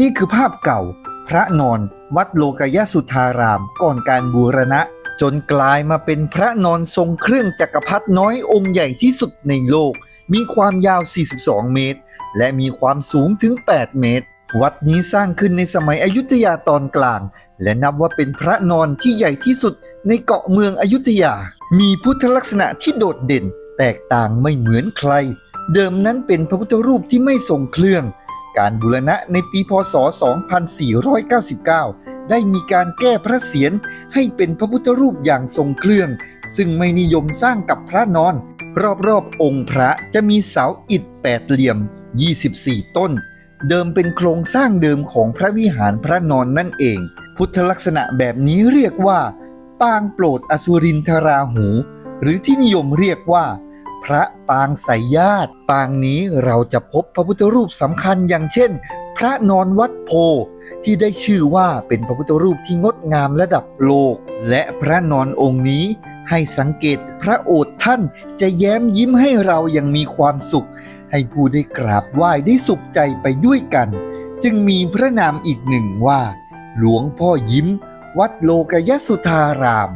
นี่คือภาพเก่า พระนอนวัดโลกยสุธารามก่อนการบูรณะ จนกลายมาเป็นพระนอนทรงเครื่องจักรพรรดิน้อยองค์ใหญ่ที่สุดในโลก มีความยาว 42 เมตร และมีความสูงถึง 8 เมตร วัดนี้สร้างขึ้นในสมัยอยุธยาตอนกลาง และนับว่าเป็นพระนอนที่ใหญ่ที่สุดในเกาะเมืองอยุธยา มีพุทธลักษณะที่โดดเด่น แตกต่างไม่เหมือนใคร เดิมนั้นเป็นพระพุทธรูปที่ไม่ทรงเครื่อง การบูรณะในปีพศ 2499 ได้มีการแก้พระเศียรให้เป็นพระพุทธรูปอย่างทรงเครื่อง ซึ่งไม่นิยมสร้างกับพระนอน รอบๆองค์พระจะมีเสาอิฐแปดเหลี่ยม 24 ต้น เดิมเป็นโครงสร้างเดิมของพระวิหารพระนอนนั่นเอง พุทธลักษณะแบบนี้เรียกว่า ปางโปรดอสุรินทราหู หรือที่นิยมเรียกว่า พระปางสายญาติ ปางนี้เราจะพบพระพุทธรูปสำคัญอย่างเช่น พระนอนวัดโพที่ได้ชื่อว่าเป็นพระพุทธรูปที่งดงามระดับโลก และพระนอนองค์นี้ให้สังเกตพระโอษฐ์ท่านจะแย้มยิ้มให้เรายังมีความสุข ให้ผู้ได้กราบไหว้ได้สุขใจไปด้วยกัน จึงมีพระนามอีกหนึ่งว่า หลวงพ่อยิ้ม วัดโลกยสุธาราม